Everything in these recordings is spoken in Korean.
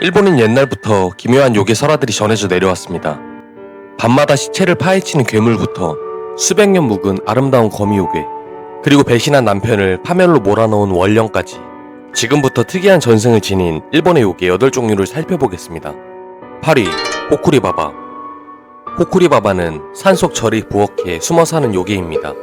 일본은 옛날부터 기묘한 요괴 설화들이 전해져 내려왔습니다. 밤마다 시체를 파헤치는 괴물부터 수백 년 묵은 아름다운 거미 요괴, 그리고 배신한 남편을 파멸로 몰아넣은 원령까지 지금부터 특이한 전승을 지닌 일본의 요괴 8종류를 살펴보겠습니다. 8위 호쿠리바바 호쿠리바바는 산속 절이 부엌에 숨어 사는 요괴입니다.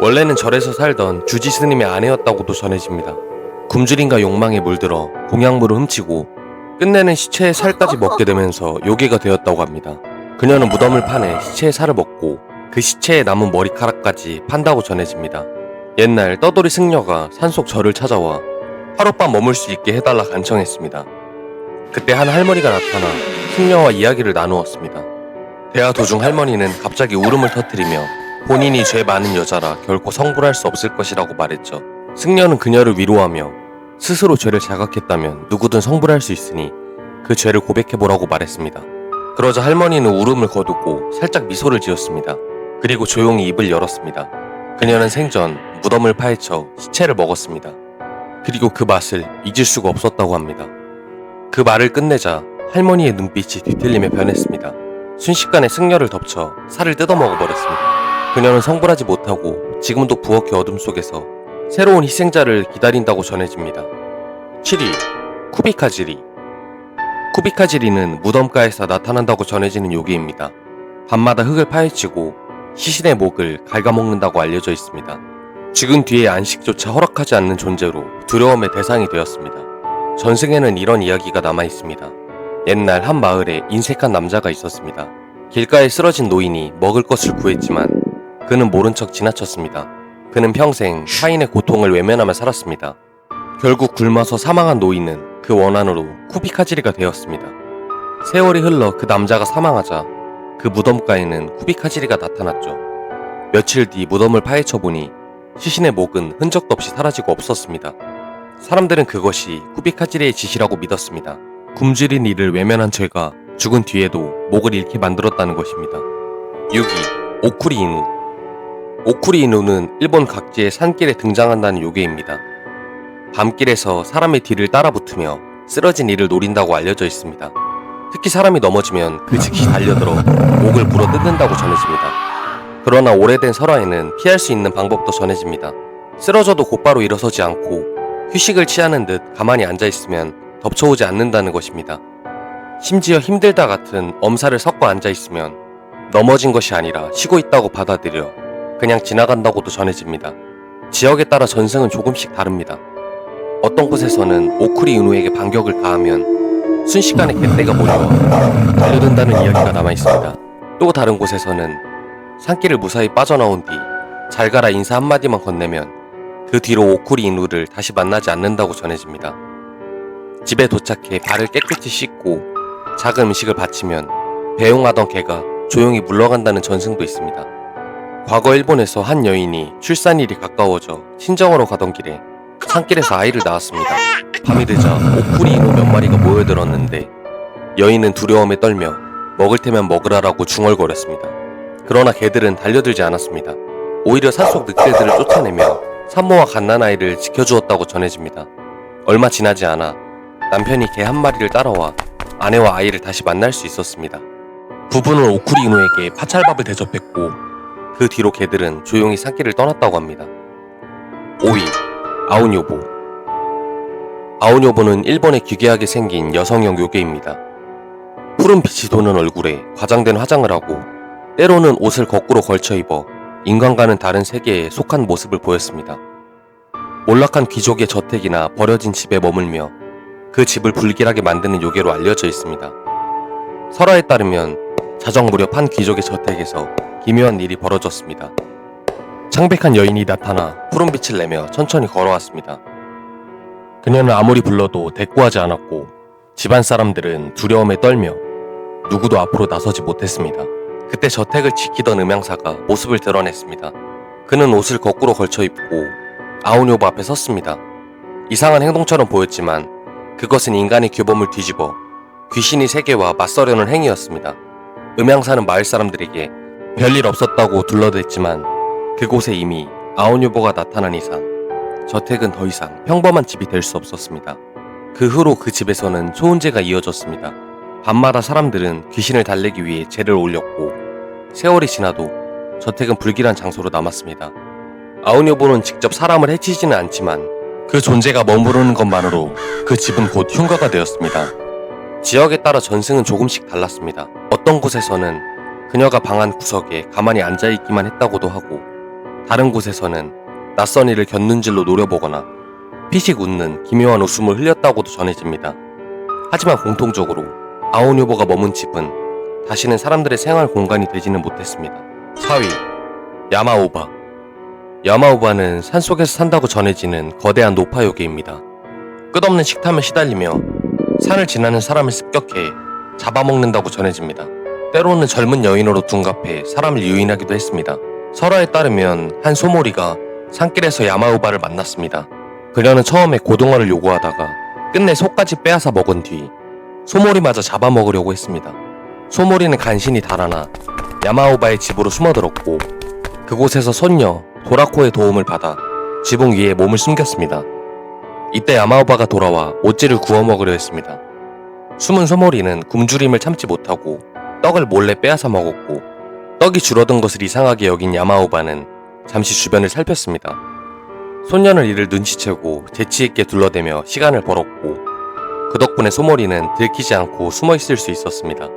원래는 절에서 살던 주지 스님의 아내였다고도 전해집니다. 굶주림과 욕망에 물들어 공약물을 훔치고 끝내는 시체의 살까지 먹게 되면서 요괴가 되었다고 합니다. 그녀는 무덤을 파내 시체의 살을 먹고 그 시체에 남은 머리카락까지 판다고 전해집니다. 옛날 떠돌이 승려가 산속 절을 찾아와 하룻밤 머물 수 있게 해달라 간청했습니다. 그때 한 할머니가 나타나 승려와 이야기를 나누었습니다. 대화 도중 할머니는 갑자기 울음을 터뜨리며 본인이 죄 많은 여자라 결코 성불할 수 없을 것이라고 말했죠. 승려는 그녀를 위로하며 스스로 죄를 자각했다면 누구든 성불할 수 있으니 그 죄를 고백해보라고 말했습니다. 그러자 할머니는 울음을 거두고 살짝 미소를 지었습니다. 그리고 조용히 입을 열었습니다. 그녀는 생전 무덤을 파헤쳐 시체를 먹었습니다. 그리고 그 맛을 잊을 수가 없었다고 합니다. 그 말을 끝내자 할머니의 눈빛이 뒤틀림에 변했습니다. 순식간에 승려를 덮쳐 살을 뜯어먹어버렸습니다. 그녀는 성불하지 못하고 지금도 부엌의 어둠 속에서 새로운 희생자를 기다린다고 전해집니다. 7위 쿠비카지리 쿠비카지리는 무덤가에서 나타난다고 전해지는 요괴입니다. 밤마다 흙을 파헤치고 시신의 목을 갉아먹는다고 알려져 있습니다. 죽은 뒤에 안식조차 허락하지 않는 존재로 두려움의 대상이 되었습니다. 전승에는 이런 이야기가 남아 있습니다. 옛날 한 마을에 인색한 남자가 있었습니다. 길가에 쓰러진 노인이 먹을 것을 구했지만 그는 모른 척 지나쳤습니다. 그는 평생 타인의 고통을 외면하며 살았습니다. 결국 굶어서 사망한 노인은 그 원한으로 쿠비카지리가 되었습니다. 세월이 흘러 그 남자가 사망하자 그 무덤가에는 쿠비카지리가 나타났죠. 며칠 뒤 무덤을 파헤쳐 보니 시신의 목은 흔적도 없이 사라지고 없었습니다. 사람들은 그것이 쿠비카지리의 짓이라고 믿었습니다. 굶주린 이를 외면한 죄가 죽은 뒤에도 목을 잃게 만들었다는 것입니다. 6위 오쿠리 이누 오쿠리 이누는 일본 각지의 산길에 등장한다는 요괴입니다. 밤길에서 사람의 뒤를 따라붙으며 쓰러진 이를 노린다고 알려져 있습니다. 특히 사람이 넘어지면 그 즉시 달려들어 목을 물어 뜯는다고 전해집니다. 그러나 오래된 설화에는 피할 수 있는 방법도 전해집니다. 쓰러져도 곧바로 일어서지 않고 휴식을 취하는 듯 가만히 앉아 있으면 덮쳐오지 않는다는 것입니다. 심지어 힘들다 같은 엄살을 섞어 앉아 있으면 넘어진 것이 아니라 쉬고 있다고 받아들여 그냥 지나간다고도 전해집니다. 지역에 따라 전승은 조금씩 다릅니다. 어떤 곳에서는 오크리 은우에게 반격을 가하면 순식간에 개떼가 몰려와 달려든다는 이야기가 남아 있습니다. 또 다른 곳에서는 산길을 무사히 빠져나온 뒤 잘 가라 인사 한마디만 건네면 그 뒤로 오쿠리 인우를 다시 만나지 않는다고 전해집니다. 집에 도착해 발을 깨끗이 씻고 작은 음식을 바치면 배웅하던 개가 조용히 물러간다는 전승도 있습니다. 과거 일본에서 한 여인이 출산일이 가까워져 친정으로 가던 길에 산길에서 아이를 낳았습니다. 밤이 되자 오쿠리 인우 몇 마리가 모여들었는데 여인은 두려움에 떨며 먹을 테면 먹으라라고 중얼거렸습니다. 그러나 개들은 달려들지 않았습니다. 오히려 산속 늑대들을 쫓아내며 산모와 갓난아이를 지켜주었다고 전해집니다. 얼마 지나지 않아 남편이 개 한 마리를 따라와 아내와 아이를 다시 만날 수 있었습니다. 부부는 오쿠리 이노에게 파찰밥을 대접했고 그 뒤로 개들은 조용히 산길을 떠났다고 합니다. 5위 아우뇨보 아우뇨보는 일본의 기괴하게 생긴 여성형 요괴입니다. 푸른 빛이 도는 얼굴에 과장된 화장을 하고 때로는 옷을 거꾸로 걸쳐 입어 인간과는 다른 세계에 속한 모습을 보였습니다. 몰락한 귀족의 저택이나 버려진 집에 머물며 그 집을 불길하게 만드는 요괴로 알려져 있습니다. 설화에 따르면 자정 무렵 한 귀족의 저택에서 기묘한 일이 벌어졌습니다. 창백한 여인이 나타나 푸른 빛을 내며 천천히 걸어왔습니다. 그녀는 아무리 불러도 대꾸하지 않았고 집안 사람들은 두려움에 떨며 누구도 앞으로 나서지 못했습니다. 그때 저택을 지키던 음향사가 모습을 드러냈습니다. 그는 옷을 거꾸로 걸쳐 입고 아우뇨브 앞에 섰습니다. 이상한 행동처럼 보였지만 그것은 인간의 규범을 뒤집어 귀신이 세계와 맞서려는 행위였습니다. 음향사는 마을 사람들에게 별일 없었다고 둘러댔지만 그곳에 이미 아우뇨보가 나타난 이상 저택은 더 이상 평범한 집이 될 수 없었습니다. 그 후로 그 집에서는 소훈제가 이어졌습니다. 밤마다 사람들은 귀신을 달래기 위해 제를 올렸고 세월이 지나도 저택은 불길한 장소로 남았습니다. 아우니오보는 직접 사람을 해치지는 않지만 그 존재가 머무르는 것만으로 그 집은 곧 흉가가 되었습니다. 지역에 따라 전승은 조금씩 달랐습니다. 어떤 곳에서는 그녀가 방한 구석에 가만히 앉아있기만 했다고도 하고 다른 곳에서는 낯선 이를 곁눈질로 노려보거나 피식 웃는 기묘한 웃음을 흘렸다고도 전해집니다. 하지만 공통적으로 아오뉴보가 머문 집은 다시는 사람들의 생활 공간이 되지는 못했습니다. 4위 야마오바 야마오바는 산속에서 산다고 전해지는 거대한 노파요괴입니다. 끝없는 식탐에 시달리며 산을 지나는 사람을 습격해 잡아먹는다고 전해집니다. 때로는 젊은 여인으로 둔갑해 사람을 유인하기도 했습니다. 설화에 따르면 한 소몰이가 산길에서 야마우바를 만났습니다. 그녀는 처음에 고등어를 요구하다가 끝내 속까지 빼앗아 먹은 뒤 소몰이마저 잡아먹으려고 했습니다. 소몰이는 간신히 달아나 야마우바의 집으로 숨어들었고 그곳에서 손녀 도라코의 도움을 받아 지붕 위에 몸을 숨겼습니다. 이때 야마우바가 돌아와 모찌를 구워 먹으려 했습니다. 숨은 소몰이는 굶주림을 참지 못하고 떡을 몰래 빼앗아 먹었고 떡이 줄어든 것을 이상하게 여긴 야마오바는 잠시 주변을 살폈습니다. 손녀는 이를 눈치채고 재치있게 둘러대며 시간을 벌었고 그 덕분에 소몰이는 들키지 않고 숨어 있을 수 있었습니다.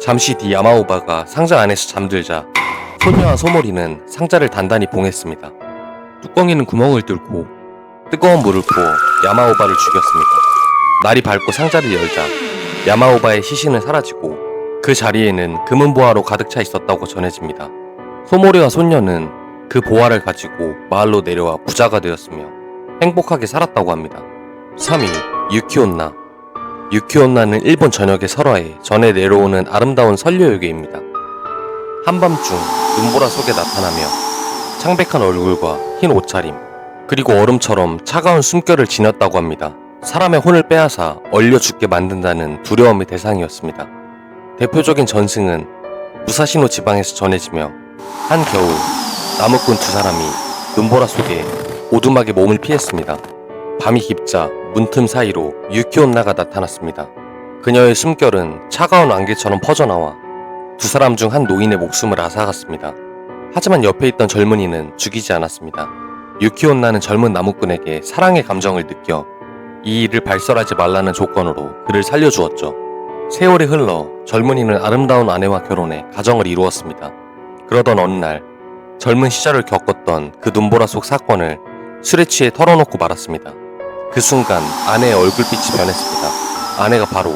잠시 뒤 야마오바가 상자 안에서 잠들자 손녀와 소몰이는 상자를 단단히 봉했습니다. 뚜껑에는 구멍을 뚫고 뜨거운 물을 부어 야마오바를 죽였습니다. 날이 밝고 상자를 열자 야마오바의 시신은 사라지고 그 자리에는 금은 보화로 가득 차 있었다고 전해집니다. 소모리와 손녀는 그 보화를 가지고 마을로 내려와 부자가 되었으며 행복하게 살았다고 합니다. 3위 유키온나 유키온나는 일본 전역의 설화에 전해 내려오는 아름다운 선료요괴입니다. 한밤중 눈보라 속에 나타나며 창백한 얼굴과 흰 옷차림 그리고 얼음처럼 차가운 숨결을 지녔다고 합니다. 사람의 혼을 빼앗아 얼려 죽게 만든다는 두려움의 대상이었습니다. 대표적인 전승은 무사시노 지방에서 전해지며 한겨울 나무꾼 두 사람이 눈보라 속에 오두막에 몸을 피했습니다. 밤이 깊자 문틈 사이로 유키온나가 나타났습니다. 그녀의 숨결은 차가운 안개처럼 퍼져나와 두 사람 중 한 노인의 목숨을 앗아갔습니다. 하지만 옆에 있던 젊은이는 죽이지 않았습니다. 유키온나는 젊은 나무꾼에게 사랑의 감정을 느껴 이 일을 발설하지 말라는 조건으로 그를 살려주었죠. 세월이 흘러 젊은이는 아름다운 아내와 결혼해 가정을 이루었습니다. 그러던 어느 날 젊은 시절을 겪었던 그 눈보라 속 사건을 술에 취해 털어놓고 말았습니다. 그 순간 아내의 얼굴빛이 변했습니다. 아내가 바로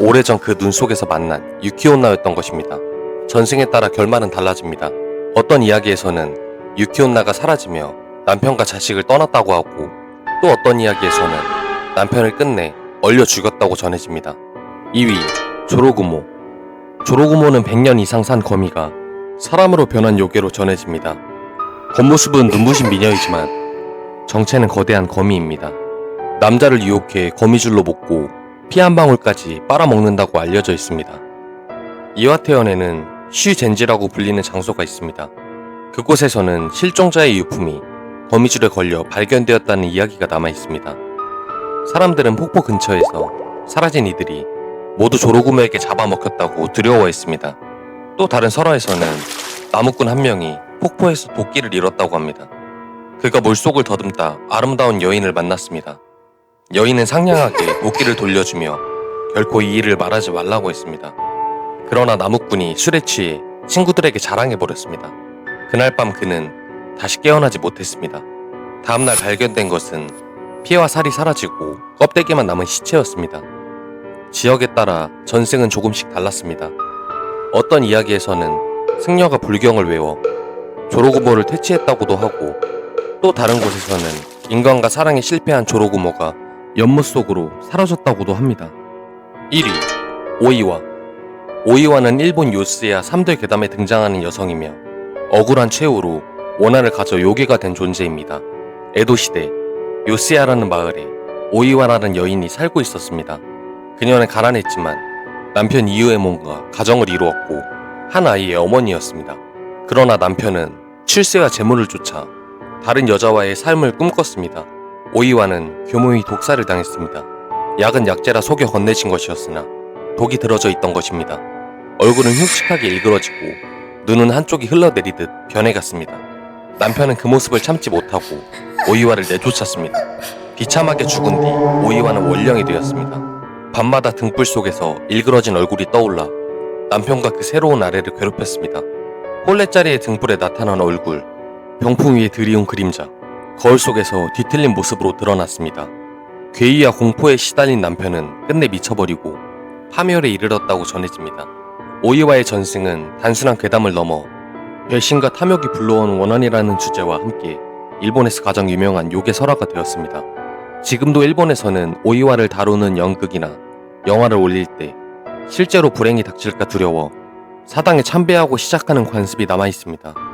오래전 그 눈 속에서 만난 유키온나였던 것입니다. 전승에 따라 결말은 달라집니다. 어떤 이야기에서는 유키온나가 사라지며 남편과 자식을 떠났다고 하고 또 어떤 이야기에서는 남편을 끝내 얼려 죽였다고 전해집니다. 2위 조로구모 조로구모는 100년 이상 산 거미가 사람으로 변한 요괴로 전해집니다. 겉모습은 눈부신 미녀이지만 정체는 거대한 거미입니다. 남자를 유혹해 거미줄로 묶고 피 한 방울까지 빨아먹는다고 알려져 있습니다. 이와테현에는 쉬젠지라고 불리는 장소가 있습니다. 그곳에서는 실종자의 유품이 거미줄에 걸려 발견되었다는 이야기가 남아 있습니다. 사람들은 폭포 근처에서 사라진 이들이 모두 조로구모에게 잡아먹혔다고 두려워했습니다. 또 다른 설화에서는 나무꾼 한 명이 폭포에서 도끼를 잃었다고 합니다. 그가 물속을 더듬다 아름다운 여인을 만났습니다. 여인은 상냥하게 도끼를 돌려주며 결코 이 일을 말하지 말라고 했습니다. 그러나 나무꾼이 술에 취해 친구들에게 자랑해버렸습니다. 그날 밤 그는 다시 깨어나지 못했습니다. 다음날 발견된 것은 피와 살이 사라지고 껍데기만 남은 시체였습니다. 지역에 따라 전승은 조금씩 달랐습니다. 어떤 이야기에서는 승려가 불경을 외워 조로구모를 퇴치했다고도 하고 또 다른 곳에서는 인간과 사랑에 실패한 조로구모가 연못 속으로 사라졌다고도 합니다. 1위 오이와 오이와는 일본 요스야 3대 괴담에 등장하는 여성이며 억울한 최후로 원한을 가져 요괴가 된 존재입니다. 에도 시대 요스야라는 마을에 오이와라는 여인이 살고 있었습니다. 그녀는 가난했지만 남편 이유에몬과 가정을 이루었고 한 아이의 어머니였습니다. 그러나 남편은 출세와 재물을 쫓아 다른 여자와의 삶을 꿈꿨습니다. 오이와는 교모의 독사를 당했습니다. 약은 약재라 속여 건네진 것이었으나 독이 들어져 있던 것입니다. 얼굴은 흉측하게 일그러지고 눈은 한쪽이 흘러내리듯 변해갔습니다. 남편은 그 모습을 참지 못하고 오이와를 내쫓았습니다. 비참하게 죽은 뒤 오이와는 원령이 되었습니다. 밤마다 등불 속에서 일그러진 얼굴이 떠올라 남편과 그 새로운 아내를 괴롭혔습니다. 홀레자리의 등불에 나타난 얼굴, 병풍 위에 드리운 그림자, 거울 속에서 뒤틀린 모습으로 드러났습니다. 괴이와 공포에 시달린 남편은 끝내 미쳐버리고 파멸에 이르렀다고 전해집니다. 오이와의 전승은 단순한 괴담을 넘어 배신과 탐욕이 불러온 원한이라는 주제와 함께 일본에서 가장 유명한 요괴 설화가 되었습니다. 지금도 일본에서는 오이와를 다루는 연극이나 영화를 올릴 때 실제로 불행이 닥칠까 두려워 사당에 참배하고 시작하는 관습이 남아 있습니다.